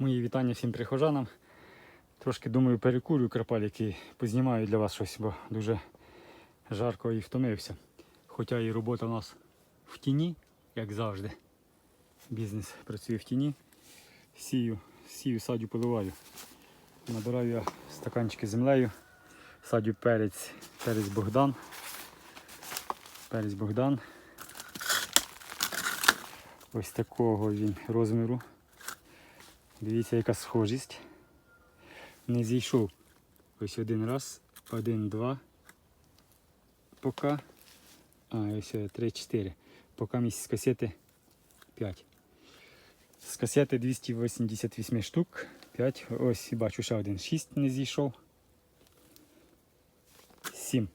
Мої вітання всім прихожанам. Трошки думаю, перекурю крапаліки, познімаю для вас щось, бо дуже жарко і втомився. Хоча і робота у нас в тіні, як завжди. Бізнес працює в тіні. Сію, сію, садю, поливаю. Набираю я стаканчики землею. Садю перець, перець Богдан. Перець Богдан. Ось такого він розміру. Дивіться, яка схожість. Не зійшов. Ось один раз, один, два. Поки. А, ось е, три, чотири. Поки місяць з касети 5. З касети 288 штук. 5. Ось бачу ще один. 6 не зійшов. 7.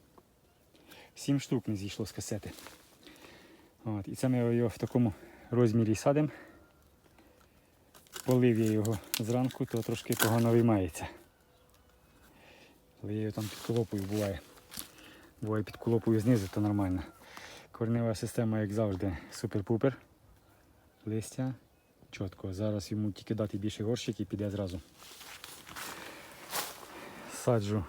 7 штук не зійшло з касети. От. І це ми його в такому розмірі садимо. Полив я його зранку, то трошки погано виймається. Але я його там підколопую буває. Буває підколопую знизу, то нормально. Коренева система, як завжди, супер-пупер. Листя чітко. Зараз йому тільки дати більше горщик і піде зразу. Саджу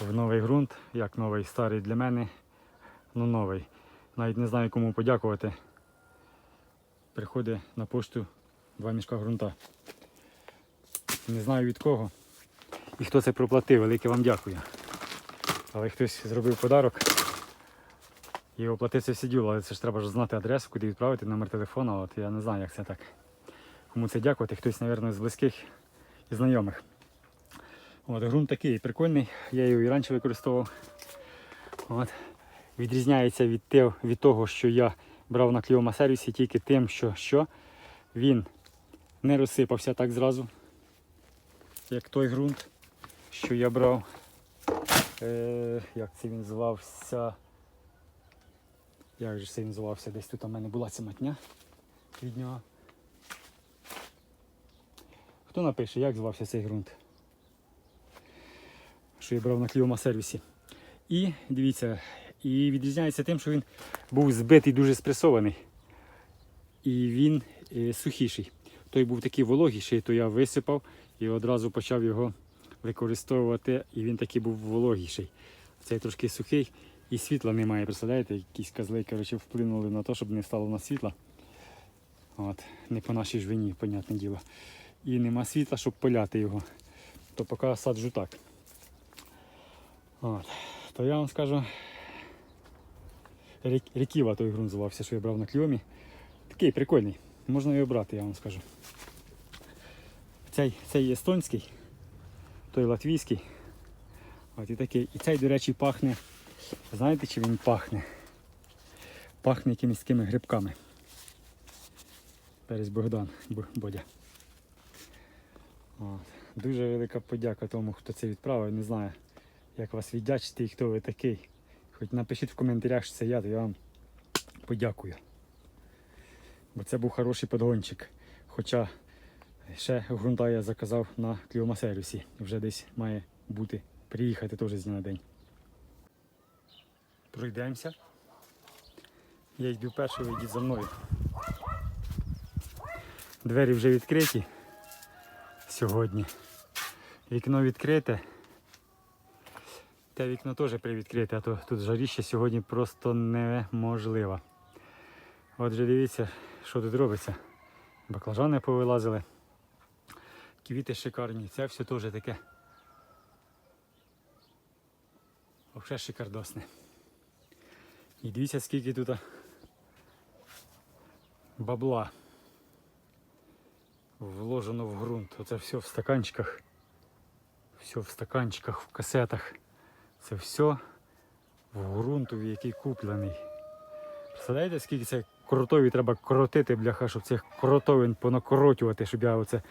в новий ґрунт, як новий, старий для мене, ну новий. Навіть не знаю кому подякувати. Приходить на пошту два мішка ґрунта. Не знаю від кого. І хто це проплатив, велике вам дякую. Але хтось зробив подарок і оплатив це все діло, але це ж треба ж знати адресу, куди відправити, номер телефону. От я не знаю, як це так. Кому це дякувати, хтось, мабуть, з близьких і знайомих. От, ґрунт такий прикольний, я його і раніше використовував. От. Відрізняється від, від того, що я брав на кліома сервісі тільки тим, що, що він не розсипався так зразу, як той ґрунт, що я брав. Е, як це він звався? Як же це він звався? Десь тут у мене була ця матня від нього. Хто напише, як звався цей ґрунт? Що я брав на кліома сервісі. І дивіться, і відрізняється тим, що він був збитий дуже спресований. І він е, сухіший. Той був такий вологіший, то я висипав і одразу почав його використовувати, і він такий був вологіший. Цей трошки сухий і світла немає, представляєте, якісь козли коротше, вплинули на те, щоб не стало на світла. От, не по нашій ж вині, понятне діло. І нема світла, щоб поляти його. То поки саджу так. От. То я вам скажу, Рік- Ріківа той ґрунт звався, що я брав на кльомі. Такий прикольний. Можна його брати, я вам скажу. Цей, цей естонський, той латвійський. От і такий. І цей, до речі, пахне. Знаєте, чи він пахне? Пахне якимись такими грибками. Перець Богдан Бодя. От. Дуже велика подяка тому, хто це відправив. Не знаю, як вас віддячити і хто ви такий. Хоч напишіть в коментарях, що це я, то я вам подякую. Бо це був хороший подгончик. Хоча ще ґрунта я заказав на кліомасервісі. Вже десь має бути приїхати теж з дня на день. Пройдемося. Я йду перший, ви йдіть за мною. Двері вже відкриті сьогодні. Вікно відкрите. Те вікно теж привідкрите, а то тут жаріще сьогодні просто неможливо. Отже, дивіться, що тут робиться. Баклажани повилазили. Квіти шикарні. Це все теж таке. Взагалі шикардосне. І дивіться, скільки тут бабла вложено в ґрунт. Оце все в стаканчиках. Все в стаканчиках, в касетах. Це все в ґрунтові, який куплений. Представляєте, скільки це кротові треба кротити, бляха, щоб цих кротовин понакоротювати, щоб я оце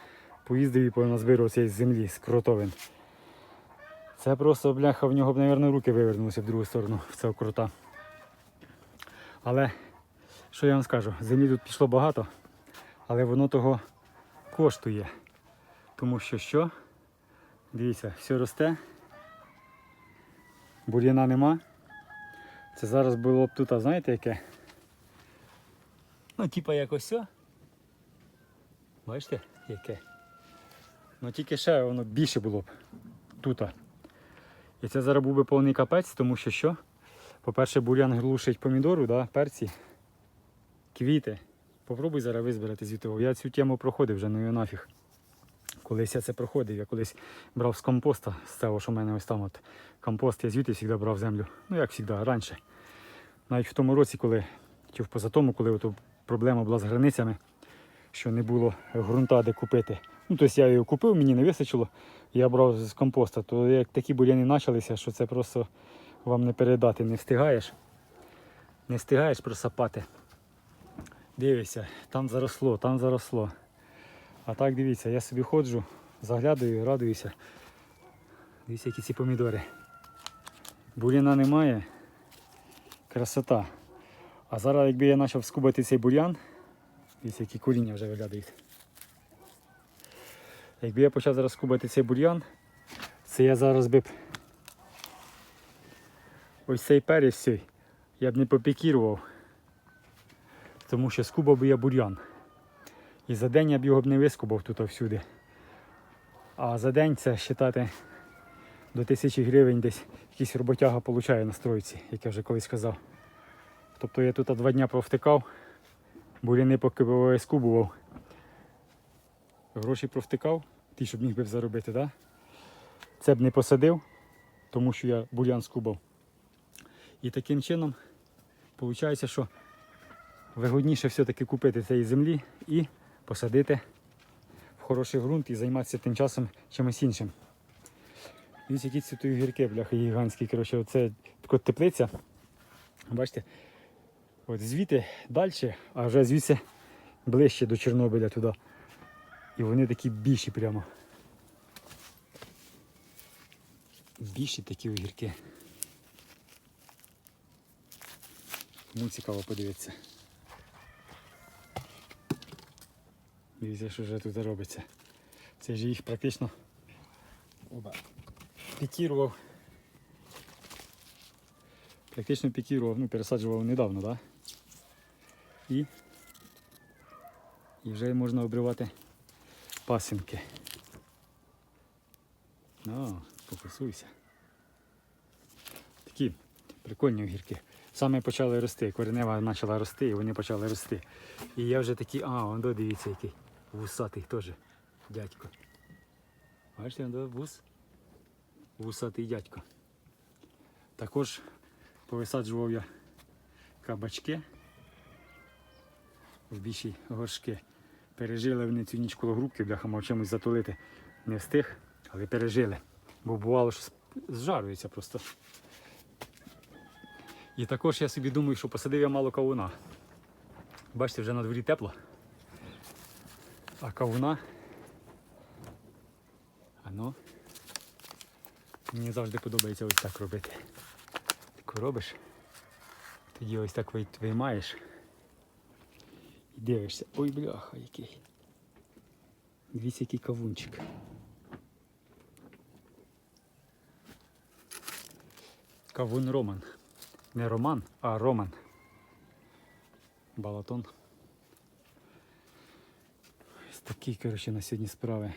поїздив і поназбирав цієї землі з кротовин. Це просто, бляха, в нього б, мабуть, руки вивернулися в другу сторону в цього крота. Але що я вам скажу, землі тут пішло багато, але воно того коштує. Тому що що? Дивіться, все росте. Бур'яна нема. Це зараз було б тут, а знаєте яке? Ну, типа як ось. Бачите, яке? Ну тільки ще воно більше було б тут. І це зараз був би повний капець, тому що що? По-перше, бурян глушить помідору, да, перці, квіти. Попробуй зараз визбирати звідти. Я цю тему проходив вже, ну і нафіг. Колись я це проходив, я колись брав з компоста, з цього, що в мене ось там от компост, я звідти завжди брав землю. Ну як завжди, раніше. Навіть в тому році, коли, чи в позатому, коли проблема була з границями, що не було ґрунта, де купити. Ну, тобто я його купив, мені не вистачило, я брав з компоста. То як такі бур'яни почалися, що це просто вам не передати, не встигаєш. Не встигаєш просапати. Дивися, там заросло, там заросло. А так дивіться, я собі ходжу, заглядаю, радуюся. Дивіться, які ці помідори. Бур'яна немає. Красота. А зараз, якби я почав скубати цей бур'ян, дивіться, які коріння вже виглядають. Якби я почав зараз скубати цей бур'ян, це я зараз би б ось цей перець цей я б не попікірував, тому що скубав би я бур'ян. І за день я б його б не вискубав тут всюди. А за день це вважати до тисячі гривень десь якийсь роботяга получає на стройці, як я вже колись казав. Тобто я тут два дня провтикав, буряни поки скубував. Гроші провтикав, ті, щоб міг би заробити, да? це б не посадив, тому що я бурян скубав. І таким чином виходить, що вигодніше все-таки купити цієї землі і посадити в хороший ґрунт і займатися тим часом чимось іншим. Дивіться, які ці тут гірки, бляха, гігантські. Коротше, оце така теплиця. Бачите? От звідти далі, а вже звідси ближче до Чорнобиля туди. І вони такі більші прямо. Більші такі огірки. Кому цікаво подивитися. Дивіться, що вже тут робиться. Це ж їх практично пікірував. Практично пікірував, ну пересаджував недавно, так? Да? І, і вже можна обривати пасинки. О, фокусуйся. Такі прикольні огірки. Саме почали рости, коренева почала рости і вони почали рости. І я вже такий, а, он до дивіться який вусатий теж дядько. Бачите, он вус? Вусатий дядько. Також повисаджував я кабачки в більші горшки. Пережили вони цю ніч коло грубки, бляха мав чимось затулити. Не встиг, але пережили. Бо бувало, що зжарюється просто. І також я собі думаю, що посадив я мало кавуна. Бачите, вже на дворі тепло. А кавуна. Ано. Мені завжди подобається ось так робити. Таку робиш. Тоді ось так вий- виймаєш. І дивишся. Ой, бляха, який. Дивіться, який кавунчик. Кавун Роман. Не Роман, а Роман. Балатон. Ось такі, коротше, на сьогодні справи.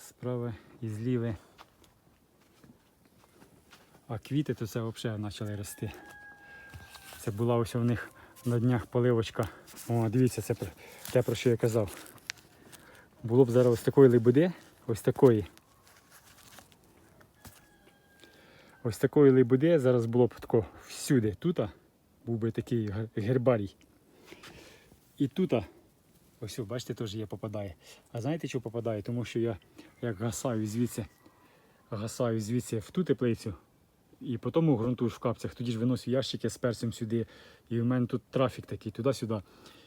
Справи і зліви. А квіти то це взагалі почали рости. Це була ось у них на днях поливочка. О, дивіться, це те, про що я казав. Було б зараз ось такої либуди, ось такої. Ось такої либуди зараз було б тако всюди. Тут був би такий гербарій. І тут, ось, бачите, теж є попадає. А знаєте, що попадає? Тому що я як гасаю звідси, гасаю звідси в ту теплицю, і потім ґрунтую в капцях. Тоді ж виносю ящики з перцем сюди. І в мене тут трафік такий, туди-сюди.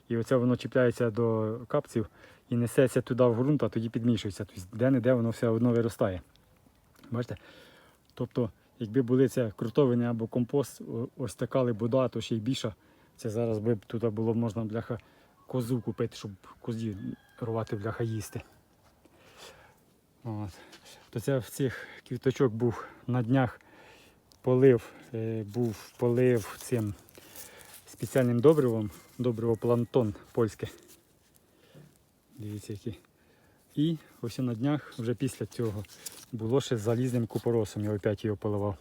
І оце воно чіпляється до капців і несеться туди в ґрунт, а тоді підмішується. Тобто де-не-де воно все одно виростає. Бачите? Тобто, якби були це крутовини або компост, ось така либуда, то ще й більша. Це зараз би тут було можна бляха козу купити, щоб козі рвати бляха їсти. От. То це в цих квіточок був на днях полив, е, був полив цим спеціальним добривом, добриво плантон польське. Дивіться, які І ось на днях, вже після цього, було ще з залізним купоросом. Я опять його поливав.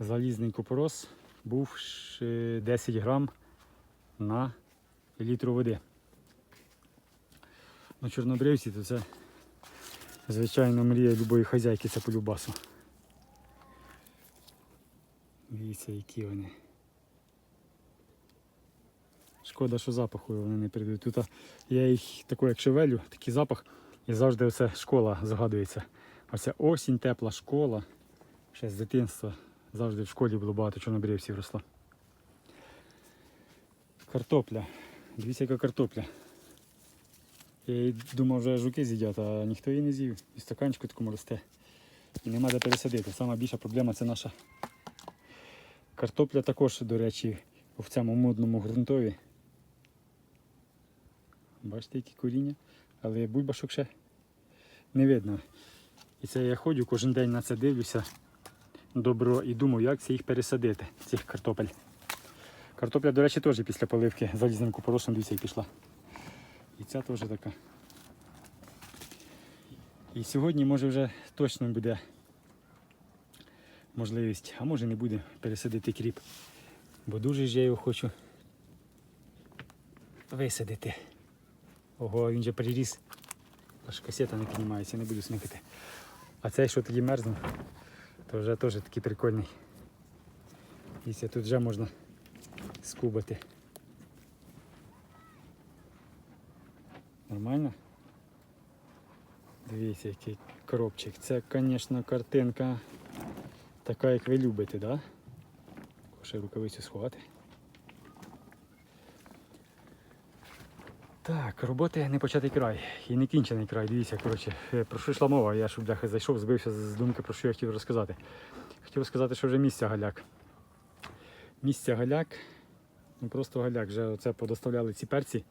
Залізний купорос був 10 грам на літр води. Ну, чорнобривці то це звичайно мрія любої хазяйки це по любасу. Дивіться, які вони. Шкода, що запаху вони не передають. Тут я їх таку, як шевелю, такий запах, і завжди оце школа згадується. Оця осінь, тепла школа. Ще з дитинства завжди в школі було багато чорнобривців росло. Картопля. Дивіться, яка картопля. Я думав, вже жуки з'їдять, а ніхто її не з'їв. І стаканчику такому росте. І нема де пересадити. Сама більша проблема це наша картопля також, до речі, в цьому модному ґрунтові. Бачите, які коріння, але бульбашок ще не видно. І це я ходжу кожен день на це дивлюся добро і думаю, як це їх пересадити, цих картопель. Картопля, до речі, теж після поливки залізним купоросом дивіться, і пішла. І ця теж така. І сьогодні може вже точно буде можливість, а може не буде пересадити кріп. Бо дуже ж я його хочу висадити. Ого, він же переріс. Аж касета не піднімається, не буду смикати. А цей, що тоді мерзнув, то вже теж такий прикольний. Дивіться, тут вже можна скубати. Нормально? Дивіться, який коробчик. Це, звісно, картинка така, як ви любите, да? Ще рукавицю сховати. Так, роботи не початий край і не кінчений край. Дивіться, коротше, е, про що йшла мова, я ж бляха зайшов, збився з думки, про що я хотів розказати. Хотів розказати, що вже місця галяк. Місця галяк, ну просто галяк. Вже оце подоставляли ці перці.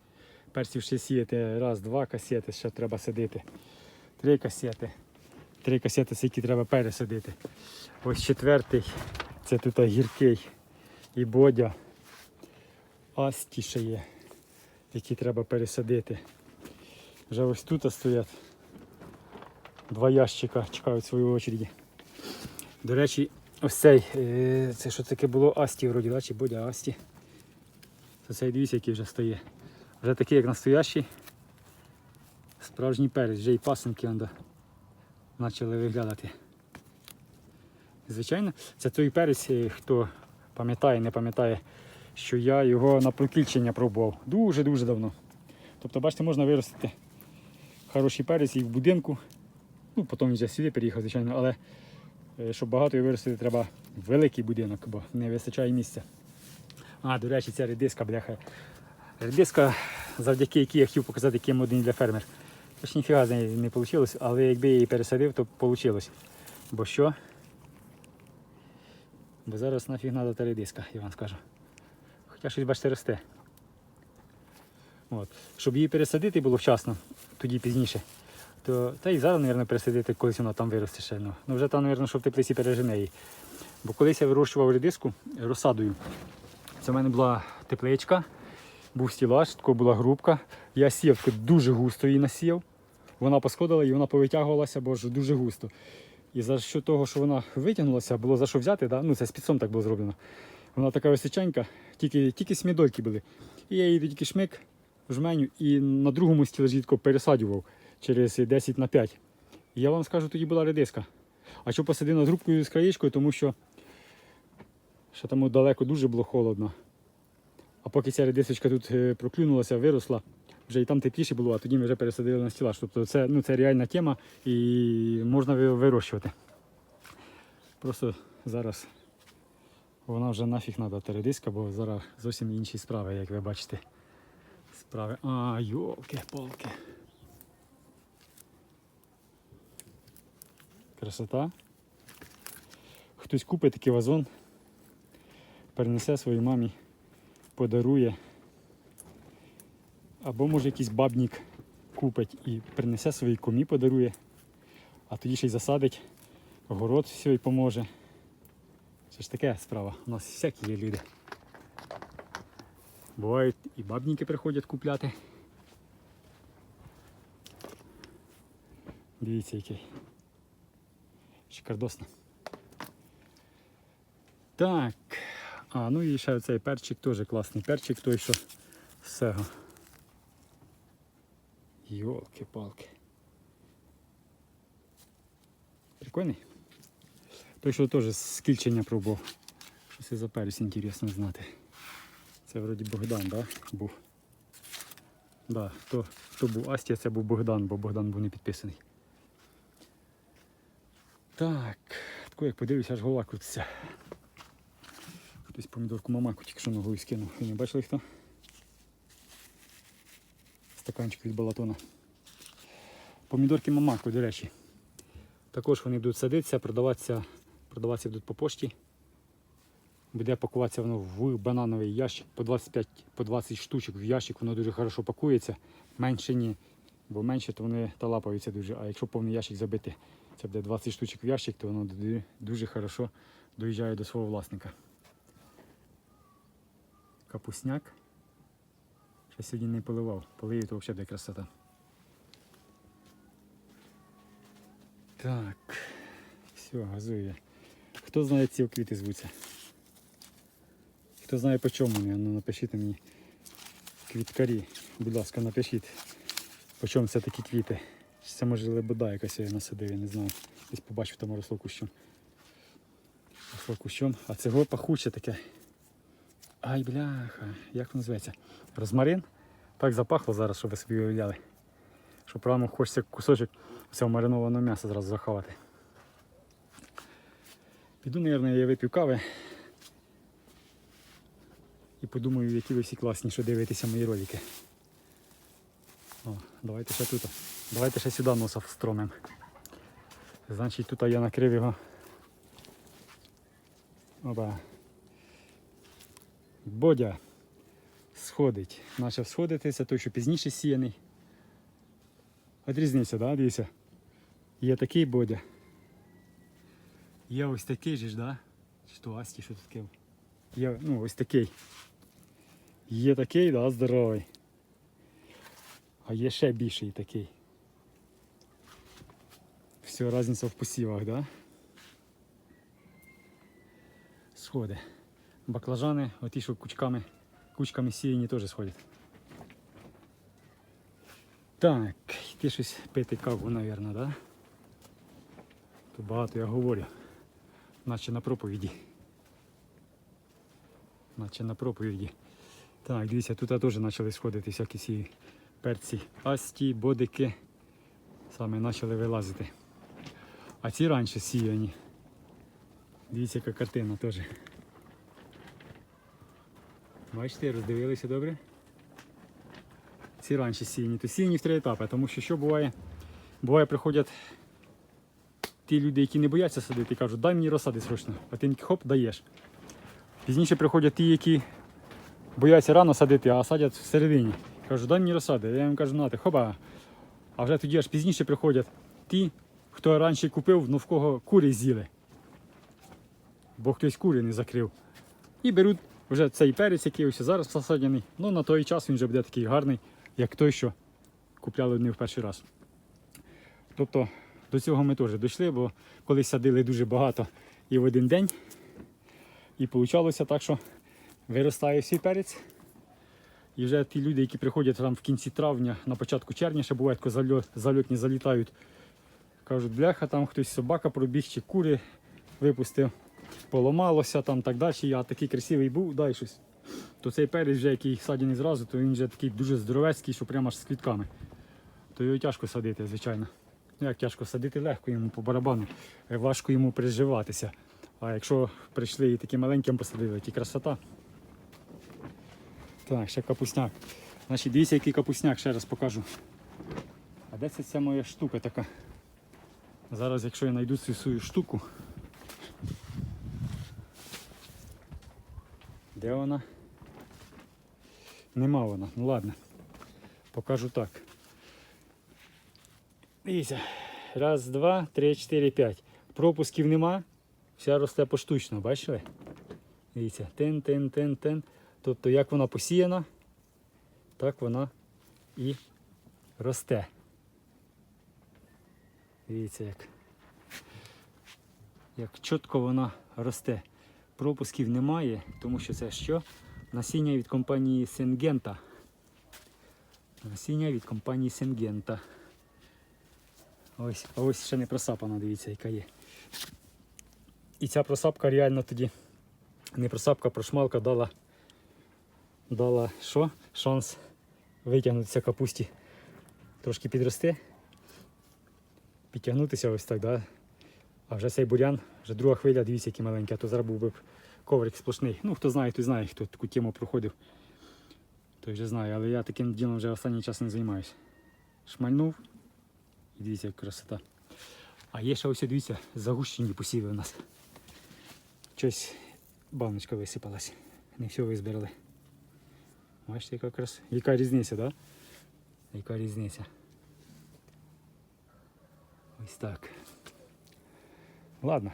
Перців ще сіяти раз, два касети, ще треба садити. Три касети. Три касети, які треба пересадити. Ось четвертий, це тут гіркий і бодя. Асті ще є, які треба пересадити. Вже ось тут стоять. Два ящика чекають свою очереді. До речі, ось цей, е, це що таке було Асті вроді, да? чи Бодя Асті. Це цей дивіться, який вже стоїть. Вже такий, як настоящий. Справжній перець, вже і пасенки почали виглядати. Звичайно, це той перець, е, хто пам'ятає, не пам'ятає, що я його на прокільчення пробував дуже-дуже давно. Тобто, бачите, можна виростити хороший перець і в будинку. Ну, потім вже сюди переїхав, звичайно, але е, щоб багато його виростити, треба великий будинок, бо не вистачає місця. А, до речі, ця редиска, бляха. Редиска, завдяки якій я хотів показати, який один для фермер. Тож ніфіга не вийшло, але якби я її пересадив, то вийшло. Бо що? Бо зараз нафіг треба та редиска, я вам скажу. Хоча щось бачите росте. От. Щоб її пересадити було вчасно, тоді пізніше, то та і зараз, мабуть, пересадити, колись вона там виросте ще. Ну, ну вже там, мабуть, що в теплиці пережене її. Бо колись я вирощував редиску розсадою. Це в мене була тепличка, був стілаж, така була грубка. Я таку дуже густо її насіяв. Вона посходила і вона повитягувалася, бо ж дуже густо. І за що того, що вона витягнулася, було за що взяти, да? ну це спецом так було зроблено. Вона така височенька, тільки, тільки смідольки були. І я її тільки шмик, жменю і на другому стілажі тако пересаджував через 10 на 5. І я вам скажу, тоді була редиска. А що посадив над грубкою з краєчкою, тому що що там далеко дуже було холодно. А поки ця редисочка тут е, проклюнулася, виросла, вже і там тепліше було, а тоді ми вже пересадили на стілаж. Тобто це, ну, це реальна тема і можна ви- вирощувати. Просто зараз вона вже нафіг треба та редиска, бо зараз зовсім інші справи, як ви бачите. Справи. А, йолки-палки. Красота. Хтось купить такий вазон, перенесе своїй мамі, подарує. Або може якийсь бабнік купить і принесе своїй комі подарує, а тоді ще й засадить, город свій поможе. Це ж така справа. У нас всякі є люди. Бувають і бабніки приходять купляти. Дивіться який. Шикардосно. Так. А, ну і ще цей перчик теж класний. Перчик той, що з цього. Йолки-палки. Прикольний? Той, що теж з кільчення пробував. Що це за перець, інтересно знати. Це вроді Богдан, да? Був. Да, то, то був Астія, це був Богдан, бо Богдан був не підписаний. Так, тако як подивлюся, аж голова крутиться. Хтось помідорку мамаку тільки що ногою скинув. Ви не бачили хто? Стаканчик від балатона. Помідорки мамаку, до речі. Також вони будуть садитися, продаватися, продаватися будуть по пошті. Буде пакуватися воно в банановий ящик по 25 по 20 штучок в ящик, воно дуже хорошо пакується. Менше ні. Бо менше то вони талапаються дуже. А якщо повний ящик забити, це буде 20 штучок в ящик, то воно дуже хорошо доїжджає до свого власника. Капусняк. Ще сьогодні не поливав. Полию, то взагалі буде красота. Так. Все, газує. Хто знає, ці квіти звуться? Хто знає по чому вони, ну напишіть мені квіткарі. Будь ласка, напишіть, по чому це такі квіти. Це може лебеда якась я насадив, я не знаю. Десь побачив там росло кущом. Росло кущом. А цього пахуче таке. Ай, бляха, як воно називається? Розмарин? Так запахло зараз, щоб ви собі уявляли. Що прямо хочеться кусочок цього маринованого м'яса зразу захавати. Піду, мабуть, я вип'ю кави. І подумаю, які ви всі класні, що дивитеся мої ролики. О, давайте ще тут. Давайте ще сюди носа встромим. Значить, тут я накрив його. Опа. Бодя сходить. Почав сходити, це той, що пізніше сіяний. От да? Дивіться. Є такий бодя. Є ось такий же ж, да? Чи Асті, що тут таке? Є, ну, ось такий. Є такий, да, здоровий. А є ще більший такий. Все, різниця в посівах, да? Сходи. Баклажани, оті, що кучками, кучками сіяні теж сходять. Так, йти щось пити каву, мабуть, да? Тут багато я говорю. Наче на проповіді. Наче на проповіді. Так, дивіться, тут теж почали сходити всякі ці перці, асті, бодики. Саме почали вилазити. А ці раніше сіяні. Дивіться, яка картина теж. Бачите, роздивилися добре? Ці раніше сіяні. То сіяні в три етапи, тому що що буває? Буває, приходять ті люди, які не бояться садити, і кажуть, дай мені розсади срочно, а ти хоп, даєш. Пізніше приходять ті, які бояться рано садити, а садять всередині. Кажуть, дай мені розсади. Я їм кажу, нате, хопа. А вже тоді аж пізніше приходять ті, хто раніше купив, ну в кого кури з'їли. Бо хтось кури не закрив. І беруть вже цей перець, який ось зараз посадяний. Ну на той час він вже буде такий гарний, як той, що купляли не в перший раз. Тобто до цього ми теж дійшли, бо колись садили дуже багато і в один день. І вийшло так, що виростає всій перець. І вже ті люди, які приходять там в кінці травня, на початку червня, ще бувають, коли зальотні залітають, кажуть, бляха, там хтось собака пробіг чи кури випустив, поламалося там так далі. Я такий красивий був, дай щось. То цей перець, вже, який садяний зразу, то він вже такий дуже здоровецький, що прямо аж з квітками. То його тяжко садити, звичайно. Ну як тяжко садити, легко йому по барабану, е, важко йому приживатися. А якщо прийшли і таким маленьким посадили, то красота. Так, ще капусняк. Значить, дивіться, який капусняк, ще раз покажу. А де ця моя штука така? Зараз, якщо я знайду цю свою штуку. Де вона? Нема вона. Ну ладно. Покажу так. Дивіться. Раз, два, три, чотири, п'ять. Пропусків нема. Вся росте поштучно, бачили? Дивіться, тин, тин, тин, тин. Тобто, як вона посіяна, так вона і росте. Дивіться, як, як чітко вона росте. Пропусків немає, тому що це що? Насіння від компанії Сингента. Насіння від компанії Сингента. Ось, а ось ще не просапана, дивіться, яка є. І ця просапка реально тоді, не просапка, прошмалка дала, дала що? Шанс витягнутися капусті. Трошки підрости, підтягнутися ось так, да? А вже цей бурян, вже друга хвиля, дивіться, який маленький, а то зараз був би коврик сплошний. Ну, хто знає, той знає, хто таку тему проходив. Той вже знає, але я таким ділом вже останній час не займаюся. Шмальнув. І дивіться, як красота. А є ще ось, дивіться, загущені посіви у нас. Щось баночка висипалась. Не все визбирали. Бачите, яка краса. Яка різниця, так? Да? Яка різниця? Ось так. Ладно,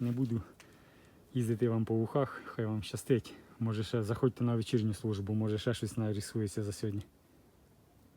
не буду їздити вам по вухах, хай вам щастить. Може ще заходьте на вечірню службу, може ще щось нарисується за сьогодні.